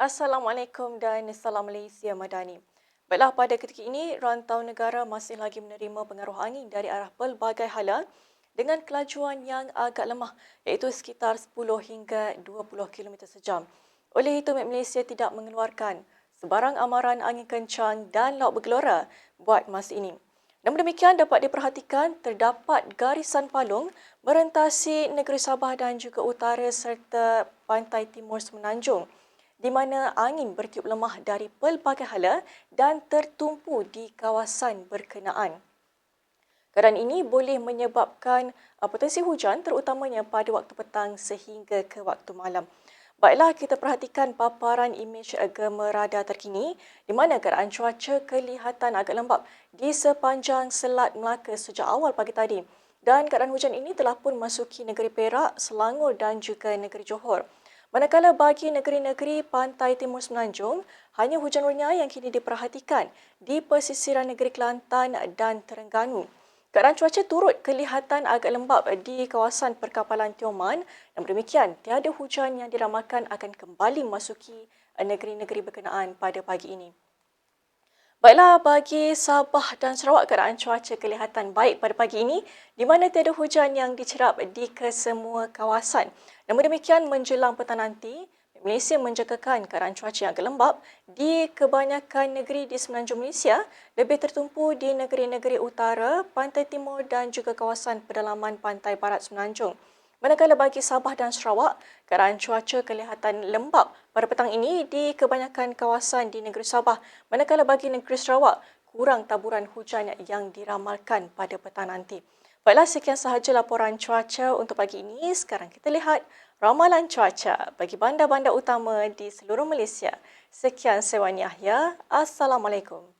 Assalamualaikum dan Salam Malaysia Madani. Baiklah, pada ketika ini, rantau negara masih lagi menerima pengaruh angin dari arah pelbagai hala dengan kelajuan yang agak lemah iaitu sekitar 10 hingga 20 km sejam. Oleh itu, Malaysia tidak mengeluarkan sebarang amaran angin kencang dan laut bergelora buat masa ini. Namun demikian dapat diperhatikan terdapat garisan palung merentasi negeri Sabah dan juga utara serta pantai timur Semenanjung di mana angin bertiup lemah dari pelbagai hala dan tertumpu di kawasan berkenaan. Keadaan ini boleh menyebabkan uh, potensi hujan terutamanya pada waktu petang sehingga ke waktu malam. Baiklah, kita perhatikan paparan imej agama radar terkini di mana keadaan cuaca kelihatan agak lembap di sepanjang Selat Melaka sejak awal pagi tadi. Dan keadaan hujan ini telah pun masuki negeri Perak, Selangor dan juga negeri Johor. Manakala bagi negeri-negeri pantai timur Semenanjung, hanya hujan renyah yang kini diperhatikan di pesisiran negeri Kelantan dan Terengganu. Keadaan cuaca turut kelihatan agak lembap di kawasan perkapalan Tioman dan demikian tiada hujan yang diramalkan akan kembali masuki negeri-negeri berkenaan pada pagi ini. Baiklah, bagi Sabah dan Sarawak keadaan cuaca kelihatan baik pada pagi ini di mana tiada hujan yang dicerap di kesemua kawasan. Namun demikian menjelang petang nanti, Malaysia menjagakan keadaan cuaca yang agak lembap di kebanyakan negeri di semenanjung Malaysia, lebih tertumpu di negeri-negeri utara, pantai timur dan juga kawasan pedalaman pantai barat semenanjung. Manakala bagi Sabah dan Sarawak, keadaan cuaca kelihatan lembap pada petang ini di kebanyakan kawasan di negeri Sabah. Manakala bagi negeri Sarawak, kurang taburan hujan yang diramalkan pada petang nanti. Baiklah, sekian sahaja laporan cuaca untuk pagi ini. Sekarang kita lihat ramalan cuaca bagi bandar-bandar utama di seluruh Malaysia. Sekian Sewani Yahya. Assalamualaikum.